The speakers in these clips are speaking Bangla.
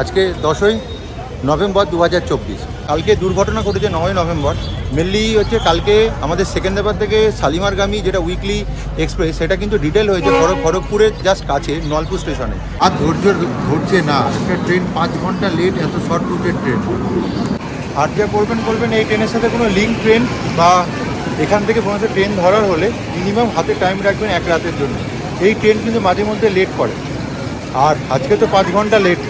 আজকে দশই নভেম্বর দু হাজার চব্বিশ। কালকে দুর্ঘটনা ঘটেছে নয় নভেম্বর। মেনলি হচ্ছে কালকে আমাদের সেকেন্দ্রাবাদ থেকে শালিমারগামী যেটা উইকলি এক্সপ্রেস সেটা কিন্তু ডিটেল হয়েছে খড়গ খড়গপুরের জাস্ট কাছে নলপুর স্টেশনে। আর ধৈর্য ধরছে না। একটা ট্রেন পাঁচ ঘণ্টা লেট এত শর্ট রুটের ট্রেন আর যা করবেন করবেন এই ট্রেনের সাথে কোনো লিঙ্ক ট্রেন বা এখান থেকে কোনো ট্রেন ধরার হলে মিনিমাম হাতে টাইম রাখবেন এক রাতের জন্য। এই ট্রেন কিন্তু মাঝে মধ্যে লেট করে। আর আজকে তো পাঁচ ঘণ্টা লেট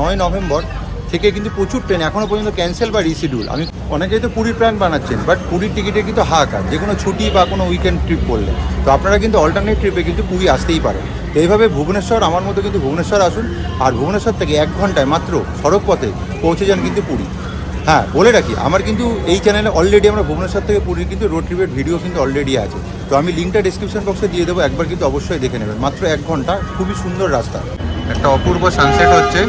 নয় নভেম্বর থেকে কিন্তু প্রচুর ট্রেন এখনও পর্যন্ত ক্যান্সেল বা রিশিডিউল আমি, অনেকেই তো পুরীর প্ল্যান বানাচ্ছেন বাট পুরীর টিকিটে কিন্তু হাহাকার, যে কোনো ছুটি বা কোনো উইকেন্ড ট্রিপ করলে। তো আপনারা কিন্তু অল্টারনেট ট্রিপে কিন্তু পুরী আসতেই পারেন। তো এইভাবে ভুবনেশ্বর, আমার মতো কিন্তু ভুবনেশ্বর আসুন, আর ভুবনেশ্বর থেকে এক ঘন্টায় মাত্র সড়ক পথে পৌঁছে যান কিন্তু পুরী। হ্যাঁ বলে রাখি, আমার কিন্তু এই চ্যানেলে অলরেডি আমরা ভুবনেশ্বর থেকে পুরীর কিন্তু রোড ট্রিপের ভিডিও কিন্তু অলরেডি আছে। তো আমি লিঙ্কটা ডিসক্রিপশন বক্সে দিয়ে দেবো, একবার কিন্তু অবশ্যই দেখে নেবেন। মাত্র এক ঘণ্টা, খুবই সুন্দর রাস্তা। একটা অপূর্ব সানসেট হচ্ছে।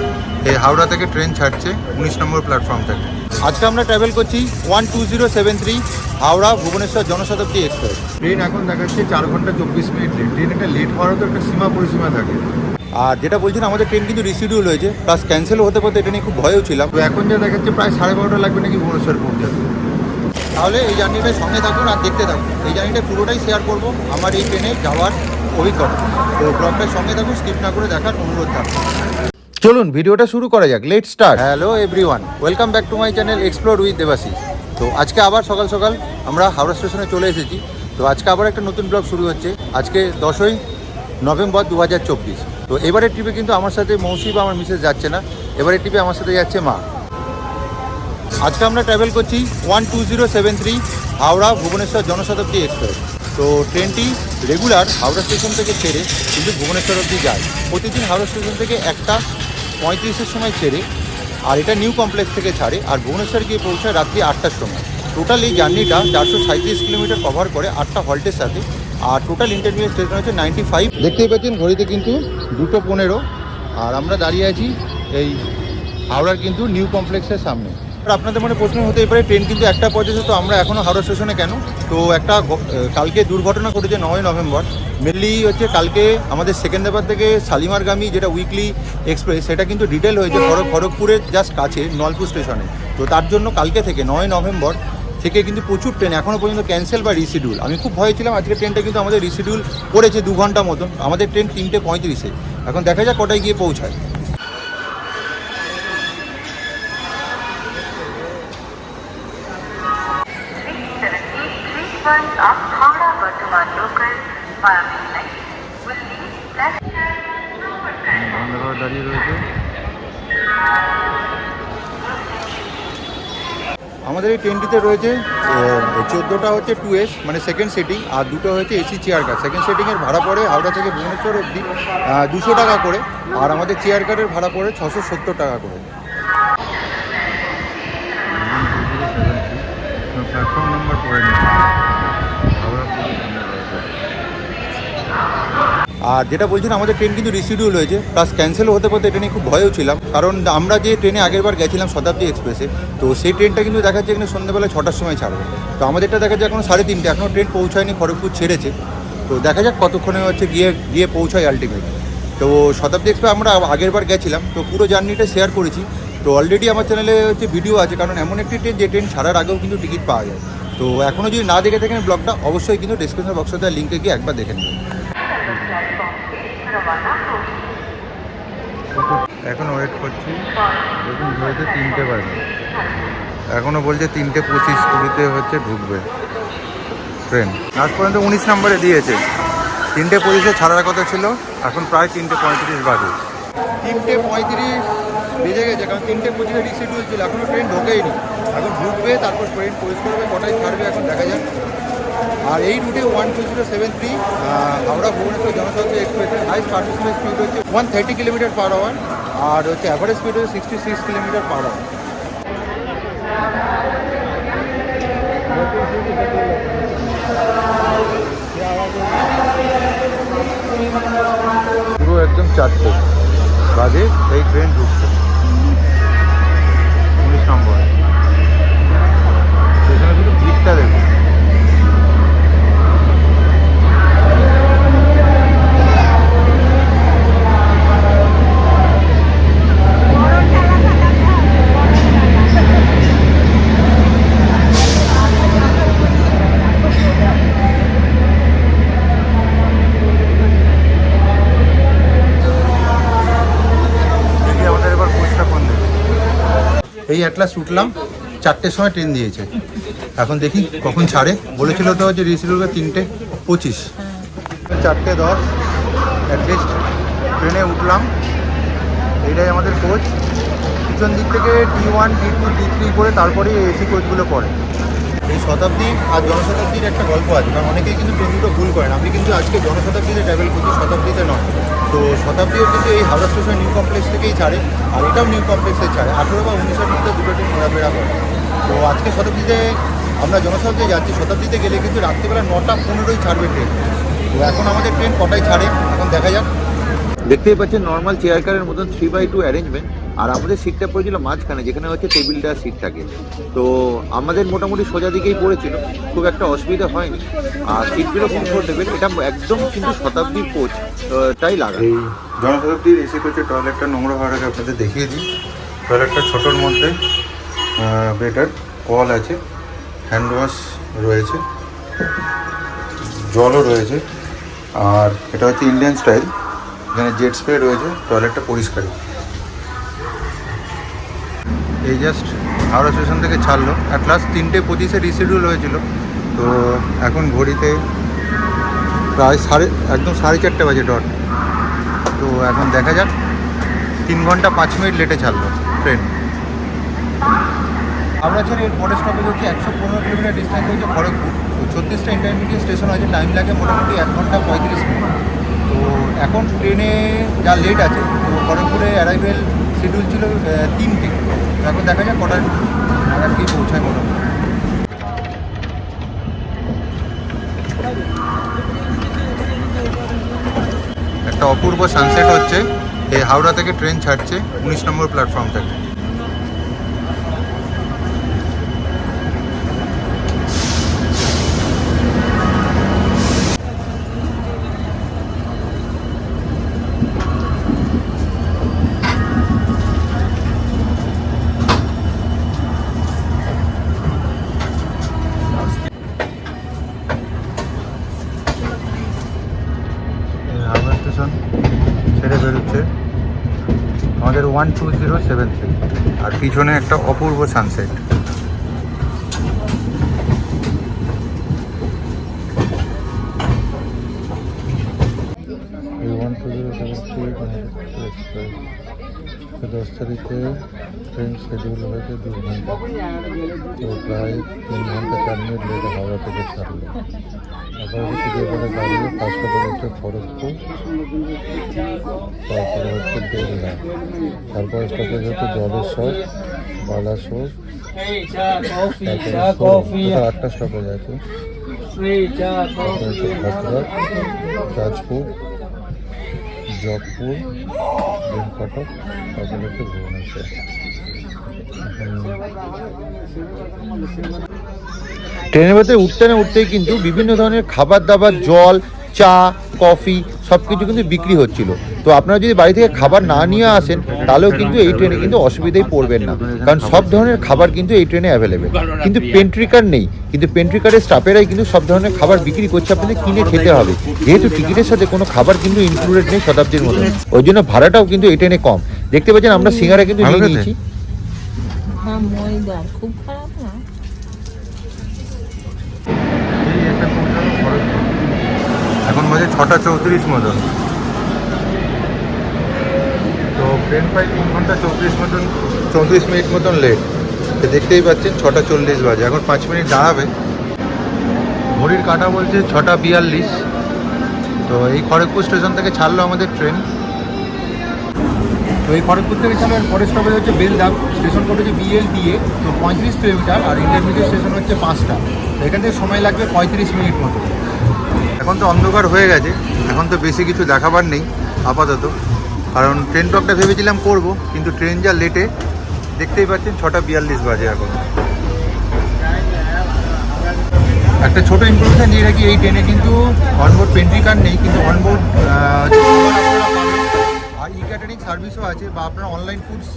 এই হাওড়া থেকে ট্রেন ছাড়ছে উনিশ নম্বর প্ল্যাটফর্ম থেকে। আজকে আমরা ট্রাভেল করছি one two zero seven three Howrah Bhubaneswar Janshatabdi express train এখন দেখাচ্ছে চার ঘণ্টা চব্বিশ মিনিট লেট ট্রেন একটা লেট হওয়ারও তো একটা সীমা পরিসীমা থাকে। আর যেটা বলছেন আমাদের ট্রেন কিন্তু রিসিডিউল হয়েছে প্লাস ক্যান্সেলও হতে পারতে এটা নিয়ে খুব ভয়ও ছিলাম। তো এখন যা দেখাচ্ছে প্রায় সাড়ে বারোটা লাগবে নাকি ভুবনেশ্বর পৌঁছাতে। তাহলে এই জার্নিটার সঙ্গে থাকুন আর দেখতে থাকুন। এই জার্নিটা পুরোটাই শেয়ার করব আমার এই ট্রেনে যাওয়ার অভিজ্ঞতা। তো ব্লগটার সঙ্গে থাকুন স্কিপ না করে দেখার অনুরোধ থাকবে চলুন, ভিডিওটা শুরু করা যাক। Let start hello everyone welcome back to my channel explore with Debashis তো আজকে আবার সকাল সকাল আমরা হাওড়া স্টেশনে চলে এসেছি। তো আজকে আবার একটা নতুন ব্লগ শুরু হচ্ছে। আজকে দশই নভেম্বর দু হাজার চব্বিশ। তো এবারের ট্রিপে কিন্তু আমার সাথে মৌসি বা আমার মিসেস যাচ্ছে না। এবারের ট্রিপে আমার সাথে যাচ্ছে মা। আজকে আমরা ট্রাভেল করছি one two zero seven three Howrah Bhubaneswar Janshatabdi express. তো ট্রেনটি রেগুলার হাওড়া স্টেশন থেকে ছেড়ে কিন্তু ভুবনেশ্বর অবধি যায়। প্রতিদিন হাওড়া স্টেশন থেকে একটা পঁয়ত্রিশের সময় ছেড়ে আর এটা নিউ কমপ্লেক্স থেকে ছাড়ে আর ভুবনেশ্বর গিয়ে পৌঁছায় রাত্রি আটটার সময়। টোটাল এই জার্নিটা চারশো সাঁত্রিশ কিলোমিটার কভার করে আটটা হল্টের সাথে আর টোটাল ইন্টারভিউ স্টেশন হচ্ছে নাইনটি ফাইভ দেখতেই পাচ্ছেন, ঘড়িতে কিন্তু দুটো পনেরো। আর আমরা দাঁড়িয়ে আছি এই হাওড়ার কিন্তু নিউ কমপ্লেক্সের সামনে। আর আপনাদের মনে প্রশ্ন হতেই পারে, ট্রেন কিন্তু একটা পর্যন্ত তো আমরা এখনও হাওড়া স্টেশনে কেন? তো একটা কালকে দুর্ঘটনা ঘটেছে নয় নভেম্বর। মেনলি হচ্ছে কালকে আমাদের সেকেন্দ্রাবাদ থেকে শালিমারগামী যেটা উইকলি এক্সপ্রেস সেটা কিন্তু ডিটেল হয়েছে খড়গ খড়গপুরের জাস্ট কাছে নলপুর স্টেশনে। তো তার জন্য কালকে থেকে নয় নভেম্বর থেকে কিন্তু প্রচুর ট্রেন এখনও পর্যন্ত ক্যান্সেল বা রিশিডিউল আমি খুব ভয় ছিলাম, আজকে ট্রেনটা কিন্তু আমাদের রিশিডিউল করেছে দু ঘণ্টা মতন। আমাদের ট্রেন তিনটে পঁয়ত্রিশে। এখন দেখা যাক কটায় গিয়ে পৌঁছায়। আমাদের এই ট্রেনটিতে রয়েছে চোদ্দোটা হচ্ছে টু এস মানে সেকেন্ড সিটিং আর দুটো হয়েছে এসি চেয়ার কার সেকেন্ড সিটিংয়ের ভাড়া পড়ে হাওড়া থেকে ভুবনেশ্বর অবধি দুশো টাকা করে আর আমাদের চেয়ার কারের ভাড়া পড়ে ছশো সত্তর টাকা করে প্ল্যাটফর্ম নাম্বার আর যেটা বলছেন আমাদের ট্রেন কিন্তু রিশিডিউল হয়েছে প্লাস ক্যান্সেলও হতে পারতে এটা নিয়ে খুব ভয়ও ছিলাম। কারণ আমরা যে ট্রেনে আগেরবার গেছিলাম শতাব্দী এক্সপ্রেসে তো সেই ট্রেনটা কিন্তু দেখাচ্ছে এখানে সন্ধ্যেবেলা ছটার সময় ছাড়বে। তো আমাদেরটা দেখা যাচ্ছে এখনও সাড়ে তিনটে এখনও ট্রেন পৌঁছায়নি, খড়গপুর ছেড়েছে। তো দেখা যাক কতক্ষণে হচ্ছে গিয়ে গিয়ে পৌঁছায় আলটিমেট তো শতাব্দী এক্সপ্রেস আমরা আগেরবার গেছিলাম, তো পুরো জার্নিটা শেয়ার করেছি। তো অলরেডি আমার চ্যানেলে হচ্ছে ভিডিও আছে, কারণ এমন একটি ট্রেন যে ট্রেন ছাড়ার আগেও কিন্তু টিকিট পাওয়া যায়। তো এখনও যদি না দেখে থাকেন ব্লগটা অবশ্যই কিন্তু ডিসক্রিপশন বক্সে দেওয়া লিঙ্কে গিয়ে একবার দেখে নেবেন। এখন ওয়েট করছি। দেখুন তিনটে বাজে। এখনও বলছে তিনটে পঁচিশ, কুড়িতে হচ্ছে ঢুকবে। ট্রেন। আজ পর্যন্ত উনিশ নম্বরে দিয়েছে। তিনটে পঁচিশে ছাড়ার কথা ছিল, এখন প্রায় তিনটে পঁয়ত্রিশ বাজে। তিনটে পঁয়ত্রিশ বেজে গেছে, কারণ তিনটে পঁচিশে রিসিডিউল ছিল এখনও ট্রেন ঢোকেইনি। এখন ঢুকবে, তারপর ট্রেন পরিষ্কার হবে, কটায় ছাড়বে এখন দেখা যাক। আর এই রুটে one two zero seven three Howrah, Bhubaneswar Janshatabdi এক্সপ্রেসের হাইস্ট পার্টিসিপেট স্পিড হচ্ছে one thirty kilometre per hour আর হচ্ছে অ্যাভারেজ স্পিড হচ্ছে sixty six kilometre per hour পুরো একদম চারটে বাজে, এই ট্রেন ঢুকছে। উনিশ নম্বর সেখানে শুধু ভিড়টা দেখুন এই অ্যাটলাস উঠলাম, চারটের সময় ট্রেন দিয়েছে। এখন দেখি কখন ছাড়ে। বলেছিল তো যে রিসিডুল তিনটে পঁচিশ। চারটে দশ অ্যাটলিস্ট ট্রেনে উঠলাম। এটাই আমাদের কোচ পিছন দিক থেকে T one T two T three করে তারপরে এসি কোচগুলো পড়ে এই শতাব্দী আর জনশতাব্দীর একটা গল্প আছে, কারণ অনেকেই কিন্তু ট্রেন দুটো ভুল করেন। আমি কিন্তু আজকে জনশতাব্দীতে ট্রাভেল করছি, শতাব্দীতে নয়। তো শতাব্দীও কিন্তু এই হাওড়া স্টেশন নিউ কমপ্লেক্স থেকেই ছাড়ে, আর এটাও নিউ কমপ্লেক্সে ছাড়ে। আঠেরো বা উনিশের মধ্যে দুটো ট্রেন ঘোরাফেরা করে। তো আজকে শতাব্দীতে আমরা জনশতাব্দী যাচ্ছি, শতাব্দীতে গেলে কিন্তু রাত্রিবেলা নটা পনেরোই ছাড়বে ট্রেন তো এখন আমাদের ট্রেন কটায় ছাড়ে? এখন দেখা যাক। দেখতেই পাচ্ছেন নর্মাল চেয়ার কারের মতন থ্রি বাই টু অ্যারেঞ্জমেন্ট আর আমাদের সিটটা পড়েছিল মাঝখানে, যেখানে হচ্ছে টেবিলটা সিট থাকে তো আমাদের মোটামুটি সোজা দিকেই পড়েছিল, খুব একটা অসুবিধা হয়নি। আর সিটগুলো কমফোর্টেবল এটা একদম কিন্তু শতাব্দীর কোচ তাই লাগা। এই জনশতাব্দীর এসি কোচের টয়লেটটা নোংরা হওয়ার আগে আপনাদের দেখিয়ে দিই। টয়লেটটা ছোটোর মধ্যে বেটার কল আছে হ্যান্ড ওয়াশ রয়েছে, জলও রয়েছে, আর এটা হচ্ছে ইন্ডিয়ান স্টাইল এখানে জেট স্প্রে রয়েছে টয়লেটটা পরিষ্কার এই জাস্ট হাওড়া স্টেশন থেকে ছাড়লো। অ্যাট লাস্ট তিনটে পঁচিশে রিসিডিউল হয়েছিল। তো এখন ঘড়িতে প্রায় সাড়ে একদম সাড়ে চারটে বাজে ডট তো এখন দেখা যাক। তিন ঘণ্টা পাঁচ মিনিট লেটে ছাড়লো ট্রেন আমরা ছেড়ে এর পরের স্টপেজ হচ্ছে একশো পনেরো কিলোমিটার ডিস্টেন্স হচ্ছে খড়গপুর। তো ছত্রিশটা ইন্টারমিডিয়েট স্টেশন আছে টাইম লাগে মোটামুটি এক ঘণ্টা পঁয়ত্রিশ মিনিট। তো এখন ট্রেনে যা লেট আছে, তো খড়গপুরে অ্যারাইভেল শিডিউল ছিল তিনটে। এখন দেখা যাক কটার নাগাদ কি পৌঁছায় মোটামুটি। একটা অপূর্ব সানসেট হচ্ছে। এই হাওড়া থেকে ট্রেন ছাড়ছে, উনিশ নম্বর প্ল্যাটফর্ম থেকে। One two zero seven three আর পিছনে একটা অপূর্ব sunset one two zero seven three দশ তারিখে ট্রেন শিডিউল হয়েছে দু ঘণ্টা। তো প্রায় তিন ঘণ্টা চার মিনিট লেগে হাওড়া থেকে ছাড়লো। তারপরে হচ্ছে এবারে দাঁড়িয়ে পাঁচটা হচ্ছে খড়গপুর। তারপরে হচ্ছে বেলদা তারপরে স্টপেজ হচ্ছে জলেশ্বর বালাসোর। তারপরে আটটা স্টপেজ আছে। তারপরে হচ্ছে ভদ্রক রাজপুর জগপুর কটক তারপরে হচ্ছে ভুবনেশ্বর ট্রেনের ভেতরে উঠতে না উঠতেই কিন্তু বিভিন্ন ধরনের খাবার দাবার, জল, চা, কফি সব কিছু কিন্তু বিক্রি হচ্ছিল। তো আপনারা যদি বাড়ি থেকে খাবার না নিয়ে আসেন তাহলেও কিন্তু এই ট্রেনে কিন্তু অসুবিধায় পড়বেন না। কারণ সব ধরনের খাবার কিন্তু এই ট্রেনে অ্যাভেলেবেল কিন্তু পেন্ট্রিকার নেই। কিন্তু পেন্ট্রিকারের স্টাফেরাই কিন্তু সব ধরনের খাবার বিক্রি করছে আপনাদের কিনে খেতে হবে। যেহেতু টিকিটের সাথে কোনো খাবার কিন্তু ইনক্লুডেড নেই শতাব্দীর মতো ওই জন্য ভাড়াটাও কিন্তু এই ট্রেনে কম। দেখতে পাচ্ছেন আমরা সিঙ্গারা কিন্তু নিয়ে নিয়েছি। হ্যাঁ খুব খারাপ না? এখন বাজে ছটা চৌত্রিশ মতন তো ট্রেন প্রায় তিন ঘণ্টা চৌত্রিশ মতন চৌত্রিশ মিনিট মতন লেট তো দেখতেই পাচ্ছেন ছটা চল্লিশ বাজে। এখন পাঁচ মিনিট দাঁড়াবে। ঘড়ির কাটা বলছে ছটা বিয়াল্লিশ। তো এই খড়গপুর স্টেশন থেকে ছাড়লো আমাদের ট্রেন তো এই খড়গপুর থেকে ছাড়লো পরের স্টপেজ হচ্ছে বেলদাম। স্টেশন কোড হচ্ছে বিএলডিএ তো পঁয়ত্রিশ কিলোমিটার আর ইন্টারমিডিয়েট স্টেশন হচ্ছে পাঁচটা। তো এখান থেকে সময় লাগবে পঁয়ত্রিশ মিনিট মতো। এখন তো অন্ধকার হয়ে গেছে। এখন তো বেশি কিছু দেখাবার নেই আপাতত। কারণ ট্রেন টকটা ভেবেছিলাম করব, কিন্তু ট্রেন যা লেটে দেখতেই পাচ্ছেন ছটা বিয়াল্লিশ বাজে এখন। একটা ছোট ইনফরমেশন দিয়ে রাখি, এই ট্রেনে কিন্তু অনবোর্ড পেন্ট্রি কার্ড নেই, কিন্তু অনবোর্ড আর ই ক্যাটারিং সার্ভিসও আছে, বা আপনারা অনলাইন ফুডস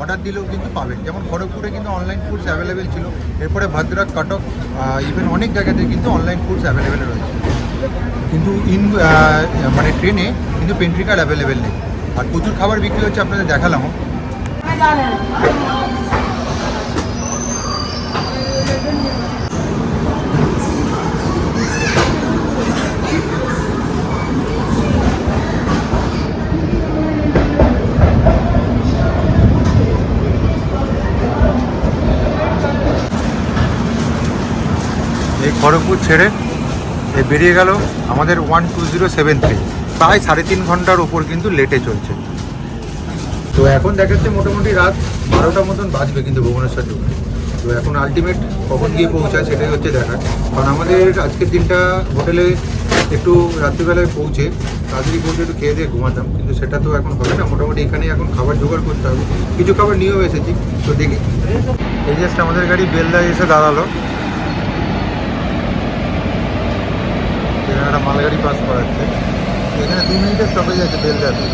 অর্ডার দিলেও কিন্তু পাবেন। যেমন খড়গপুরে কিন্তু অনলাইন ফুডস অ্যাভেলেবেল ছিল, এরপরে ভদ্রক কটক ইভেন অনেক জায়গাতে কিন্তু অনলাইন ফুডস অ্যাভেলেবেল রয়েছে। কিন্তু ইন মানে ট্রেনে কিন্তু পেন্ট্রি কার্ড অ্যাভেলেবেল নেই। আর প্রচুর খাবার বিক্রি হচ্ছে, আপনাদের দেখালাম। খড়গপুর ছেড়ে এ বেরিয়ে গেল আমাদের one two zero seven three প্রায় সাড়ে তিন ঘণ্টার ওপর কিন্তু লেটে চলছে। তো এখন দেখাচ্ছে মোটামুটি রাত বারোটার মতন বাজবে কিন্তু ভুবনেশ্বর ঢুকতে তো এখন আলটিমেট কখন গিয়ে পৌঁছায় সেটাই হচ্ছে দেখা কারণ আমাদের আজকের দিনটা হোটেলে একটু রাত্রিবেলায় পৌঁছে তাড়াতাড়ি পৌঁছে একটু খেয়ে দিয়ে ঘুমাতাম। কিন্তু সেটা তো এখন হবে না। মোটামুটি এখানে এখন খাবার জোগাড় করতে হবে। কিছু খাবার নিয়েও এসেছি। তো দেখি। এই জাস্ট আমাদের গাড়ি বেলদায় এসে দাঁড়াল। একটা মালগাড়ি পাস করাচ্ছে। এখানে দু মিনিটের স্টপেজ আছে বেলদাতে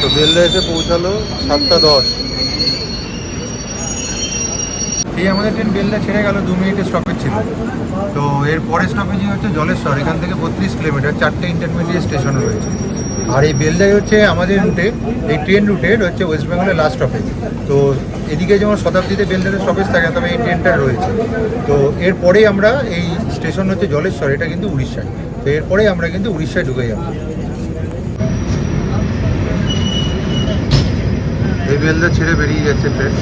তো বেলদা এসে পৌঁছালো সাতটা দশ। এই আমাদের ট্রেন বেলদা ছেড়ে গেল, দু মিনিটের স্টপেজ ছিল। তো এর পরের স্টপেজই হচ্ছে জলেশ্বর, এখান থেকে বত্রিশ কিলোমিটার, চারটে ইন্টারমিডিয়েট স্টেশন রয়েছে। আর এই বেলদাই হচ্ছে আমাদের রুটে এই ট্রেন রুটের হচ্ছে ওয়েস্ট বেঙ্গলের লাস্ট স্টপেজ তো এদিকে যেমন শতাব্দীতে বেলদাতে স্টপেজ থাকে, তবে এই ট্রেনটা রয়েছে। তো এরপরেই আমরা এই স্টেশন হচ্ছে জলেশ্বর, এটা কিন্তু উড়িষ্যায়। তো এরপরেই আমরা কিন্তু উড়িষ্যায় ঢুকে যাব। বেলদা ছেড়ে বেরিয়ে যাচ্ছে ট্রেন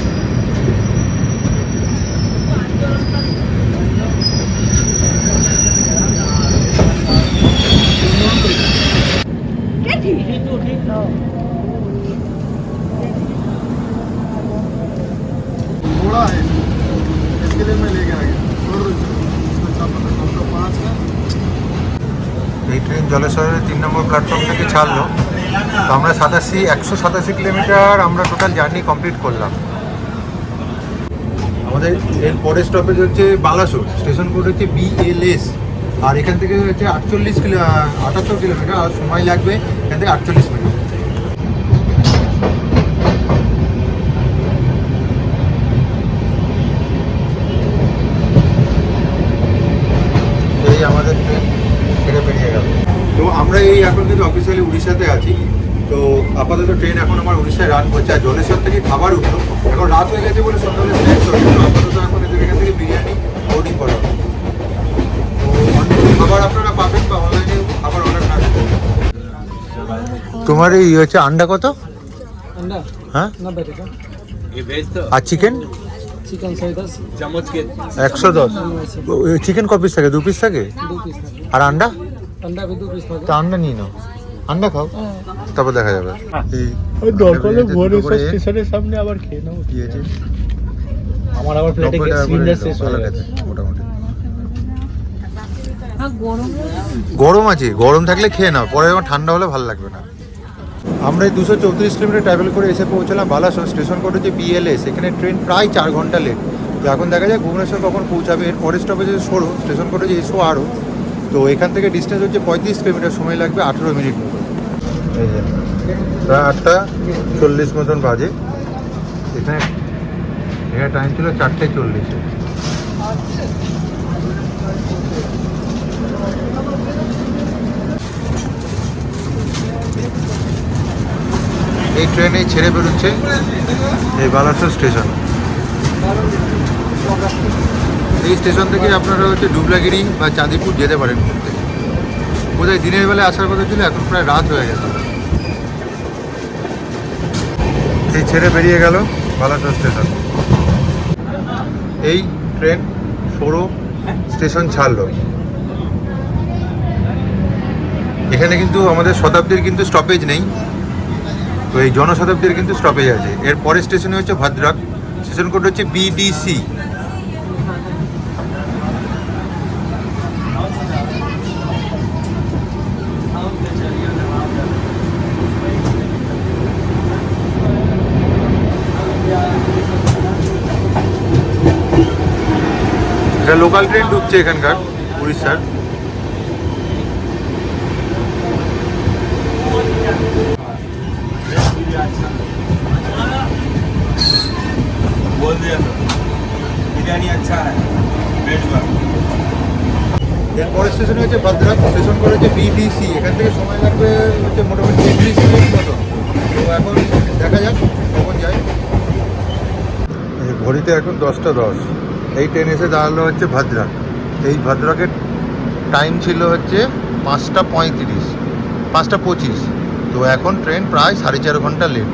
थोड़ा है इसके लिए मैं लेके आ गया छोड़ दो इसको। इसको चाप दो सौ पाँच है এই ট্রেন জলেশ্বরের তিন নম্বর প্ল্যাটফর্ম থেকে ছাড়লো তো আমরা সাতাশি, একশো সাতাশি কিলোমিটার আমরা টোটাল জার্নি কমপ্লিট করলাম। আমাদের এর পরের স্টপেজ হচ্ছে বালাসোর স্টেশন কোড হচ্ছে বিএলএস আর এখান থেকে হচ্ছে আটচল্লিশ কিলো, আটাত্তর কিলোমিটার, আর সময় লাগবে এখান থেকে আটচল্লিশ মিনিট এই আমাদের ট্রেন ছেড়ে বেরিয়ে গেল তো আমরা এই এখন কিন্তু অফিসিয়ালি উড়িষ্যাতে আছি। তো আপাতত ট্রেন এখন আমার উড়িষ্যায় রান করছে। আর জলেশ্বর থেকে খাবার উঠল। এখন রাত হয়ে গেছে বলে সকালে আপাতত এখন এদের এখান থেকে বিরিয়ানি অর্ডিং করা। খাবার আপনারা পাবেন বা অনলাইনে খাবার অর্ডার না তোমার এই হচ্ছে আন্ডা কত? হ্যাঁ? আর চিকেন একশো দশ। চিকেন কপিস থাকে? দু পিস থাকে? আর আন্ডা? আন্ডা নিয়ে নাও। আন্ডা খাও। তারপর দেখা যাবে। দরকারে ভোরে স্টেশনের সামনে আবার খেয়ে নেব কি আছে আমার আবার প্লেটে নব্বই টাকা করে সিলিন্ডার শেষ হয়ে গেছে মোটামুটি। গরম গরম আছে গরম থাকলে খেয়ে নাও পরে যখন ঠান্ডা হলে ভালো লাগবে না। আমরা এই দুশো চৌত্রিশ কিলোমিটার ট্রাভেল করে এসে পৌঁছলাম বালাসোর স্টেশন কোড হচ্ছে বিএলএস এখানে ট্রেন প্রায় চার ঘণ্টা লেট তো এখন দেখা যায় ভুবনেশ্বর কখন পৌঁছাবে এর পরের স্টপেজে সরো স্টেশন কোড হচ্ছে এসো আরও। তো এখান থেকে ডিস্টেন্স হচ্ছে পঁয়ত্রিশ কিলোমিটার সময় লাগবে আঠেরো মিনিট মতো। প্রায় আটটা চল্লিশ মতন বাজে। এখানে এখানে টাইম ছিল চারটে চল্লিশে। এই ট্রেনে ছেড়ে বেরোচ্ছে এই বালাসোর স্টেশন। এই স্টেশন থেকে আপনারা হচ্ছে ডুবলাগিরি বা চাঁদিপুর যেতে পারেন ঘুরতে। বোধহয় দিনের বেলায় আসার কথা ছিল, এখন প্রায় রাত হয়ে গেছে। এই ছেড়ে বেরিয়ে গেল বালাসোর স্টেশন। এই ট্রেন সরু স্টেশন ছাড়লো। এখানে কিন্তু আমাদের শতাব্দীর কিন্তু স্টপেজ নেই। তো এই জনশতাব্দীর কিন্তু স্টপেজ আছে। এর পরের স্টেশনে হচ্ছে ভদ্রাক। স্টেশন কোড হচ্ছে বিডিসি এটা লোকাল ট্রেন ঢুকছে এখানকার উড়িষ্যার। এরপরের স্টেশন হচ্ছে ভদ্রক স্টেশন করে হচ্ছে বিবিসি এখান থেকে সময় লাগবে হচ্ছে মোটামুটি একত্রিশ মিনিট মতো। তো এখন দেখা যাক কখন যায়। ঘড়িতে এখন দশটা দশ। এই ট্রেন এসে দাঁড়াল হচ্ছে ভদ্রক। এই ভদ্রকের টাইম ছিল হচ্ছে পাঁচটা পঁয়ত্রিশ, পাঁচটা পঁচিশ। তো এখন ট্রেন প্রায় সাড়ে চার ঘণ্টা লেট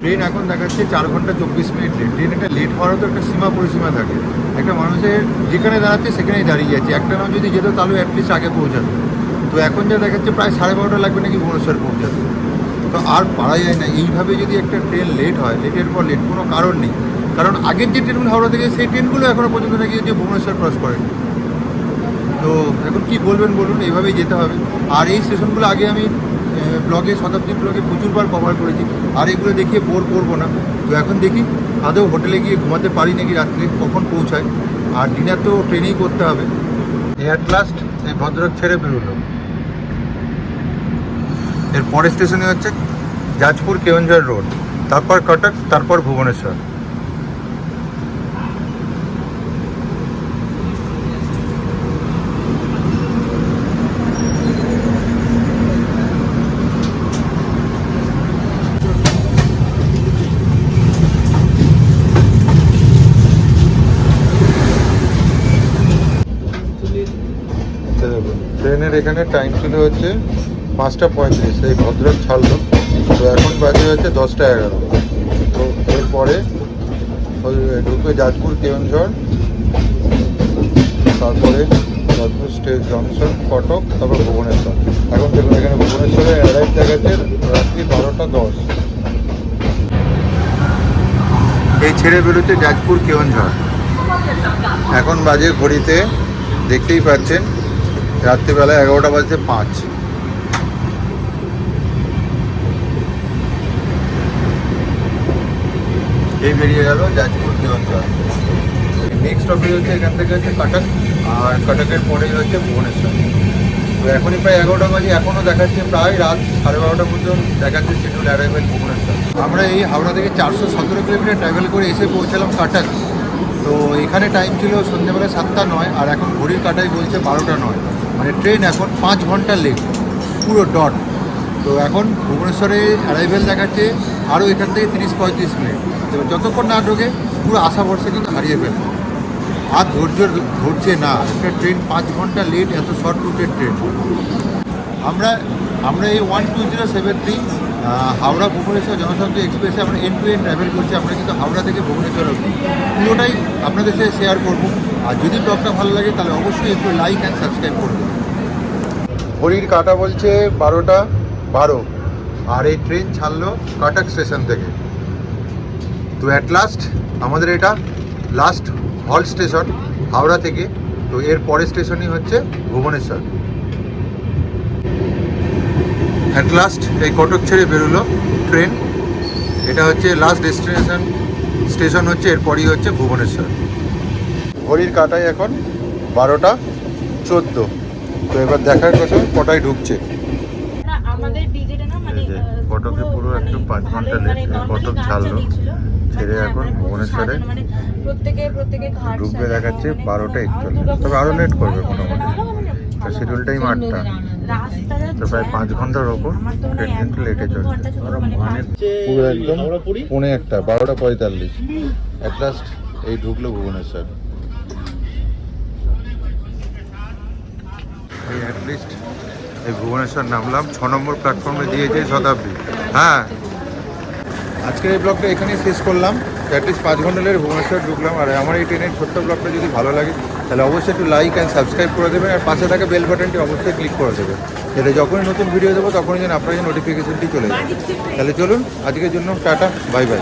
ট্রেন এখন দেখাচ্ছে চার ঘণ্টা চব্বিশ মিনিট লেট ট্রেন একটা লেট হওয়ারও তো একটা সীমা পরিসীমা থাকে। একটা মানুষের যেখানে দাঁড়াচ্ছে সেখানেই দাঁড়িয়ে যাচ্ছে। একটা নাম যদি যেত তাহলে অ্যাটলিস্ট আগে পৌঁছাতো। তো এখন যা দেখাচ্ছে প্রায় সাড়ে বারোটা লাগবে নাকি ভুবনেশ্বর পৌঁছাতে। তো আর পারা যায় না। এইভাবে যদি একটা ট্রেন লেট হয় লেটের পর লেট কোনো কারণ নেই। কারণ আগের যে ট্রেনগুলো হাওড়া থেকে, সেই ট্রেনগুলো এখনও পর্যন্ত নাকি যে ভুবনেশ্বর ক্রস করেনি। তো এখন কি বলবেন বলুন, এইভাবেই যেতে হবে। আর এই স্টেশনগুলো আগে আমি ব্লগে, শতাব্দী ব্লগে প্রচুরবার কভার করেছি। আর এগুলো দেখিয়ে বোর করব না। তো এখন দেখি, আদৌ হোটেলে গিয়ে ঘুমাতে পারি নাকি রাত্রে, কখন পৌঁছায়। আর ডিনার তো ট্রেনেই করতে হবে। এয়ার লাস্ট এই ভদ্রক ছেড়ে বেরোলো। এর পরের স্টেশনে হচ্ছে যাজপুর কেওনঝড় রোড তারপর কটক, তারপর ভুবনেশ্বর আচ্ছা দেখুন ট্রেনের এখানে টাইম ছিল হচ্ছে পাঁচটা পঁয়ত্রিশ, এই ভদ্রক ছাড়লো। তো এখন বাজে হচ্ছে দশটা এগারো। তো এরপরে ওই ঢুকবে যাজপুর কেওনঝড় তারপরে যাজপুর স্টেট জংশন কটক, তারপর ভুবনেশ্বর। এখন দেখুন, এখানে ভুবনেশ্বরে অ্যারাইভ দেখাচ্ছে রাত্রি বারোটা দশ। এই ছেড়ে বেরোচ্ছে যাজপুর কেওনঝড় এখন বাজে ঘড়িতে, দেখতেই পাচ্ছেন রাত্রিবেলা এগারোটা বাজতে পাঁচ। এই বেরিয়ে গেল যাজপুর অঞ্চল নেক্সট অফিস হচ্ছে এখান থেকে হচ্ছে কটক, আর কটকের পরেই হচ্ছে ভুবনেশ্বর। তো এখনই প্রায় এগারোটা বাজে, এখনও দেখাচ্ছে প্রায় রাত সাড়ে বারোটা পর্যন্ত দেখাচ্ছে শিডিউল অ্যারাইভেল ভুবনেশ্বর। আমরা এই হাওড়া থেকে চারশো সতেরো কিলোমিটার ট্রাভেল করে এসে পৌঁছালাম কাটাক। তো এখানে টাইম ছিল সন্ধ্যেবেলা সাতটা নয়, আর এখন ঘড়ির কাটাই বলছে বারোটা নয়। মানে ট্রেন এখন পাঁচ ঘণ্টা লেট পুরো ডট তো এখন ভুবনেশ্বরে অ্যারাইভেল দেখাচ্ছে, আরও এখান থেকে তিরিশ পঁয়ত্রিশ মিনিট। তো যতক্ষণ না ঢোকে, পুরো আশা ভরসা কিন্তু হারিয়ে ফেলে। আর ধৈর্য ধরছে না, একটা ট্রেন পাঁচ ঘণ্টা লেট এত শর্ট রুটের ট্রেন। আমরা আমরা এই one two zero seven three Howrah Bhubaneswar Janshatabdi এক্সপ্রেসে আমরা এন টু এন ট্রাভেল করছি, আমরা কিন্তু হাওড়া থেকে ভুবনেশ্বর পুরোটাই আপনাদের সাথে শেয়ার করব। আর যদি ব্লগটা ভালো লাগে, তাহলে অবশ্যই একটু লাইক অ্যান্ড সাবস্ক্রাইব করে দেবেন ঘড়ির কাটা বলছে বারোটা বারো, আর এই ট্রেন ছাড়লো কাটাক স্টেশন থেকে। তো অ্যাট লাস্ট আমাদের এটা লাস্ট হল স্টেশন হাওড়া থেকে। তো এর পরের স্টেশনই হচ্ছে ভুবনেশ্বর। অ্যাট লাস্ট এই কটক ছেড়ে বেরোলো ট্রেন এটা হচ্ছে লাস্ট ডেস্টিনেশন স্টেশন হচ্ছে, এরপরই হচ্ছে ভুবনেশ্বর। ঘড়ির কাটায় এখন বারোটা চোদ্দ। তো এবার দেখার কথা কটায় ঢুকছে? না মানে কটকে পুরো মানে একটু পাঁচ ঘণ্টা মানে কটক ছাড়লো, ছেড়ে হ্যাঁ, এখন ভুবনেশ্বরে মানে ঢুকবে দেখাচ্ছে বারোটা আর একচল্লিশ। তবে আরও লেট করবে মোটামুটি মানে শিডিউল টাইম আটটা তো প্রায় পাঁচ ঘণ্টার ওপর ট্রেন কিন্তু লেটে চলছে মানে পুরো একদম পৌনে একটা বারোটা পঁয়তাল্লিশ। অ্যাট লাস্ট এই ঢুকলো ভুবনেশ্বর। এই অ্যাটলিস্ট এই ভুবনেশ্বর নামলাম। ছ নম্বর প্ল্যাটফর্মে দিয়েছে শতাব্দী। হ্যাঁ। আজকের এই ব্লগটা এখানেই শেষ করলাম। অ্যাটলিস্ট পাঁচ ঘণ্টা লেগে ভুবনেশ্বর ঢুকলাম। আর আমার এই ট্রেনের ছোট্ট ব্লগটা যদি ভালো লাগে, তাহলে অবশ্যই একটু লাইক অ্যান্ড সাবস্ক্রাইব করে দেবেন। আর পাশে থাকা বেল বাটনটি অবশ্যই ক্লিক করে দেবেন। যাতে যখনই নতুন ভিডিও দেবো, তখনই যেন আপনার নোটিফিকেশনটি চলে যায়। তাহলে চলুন, আজকের জন্য টাটা বাই বাই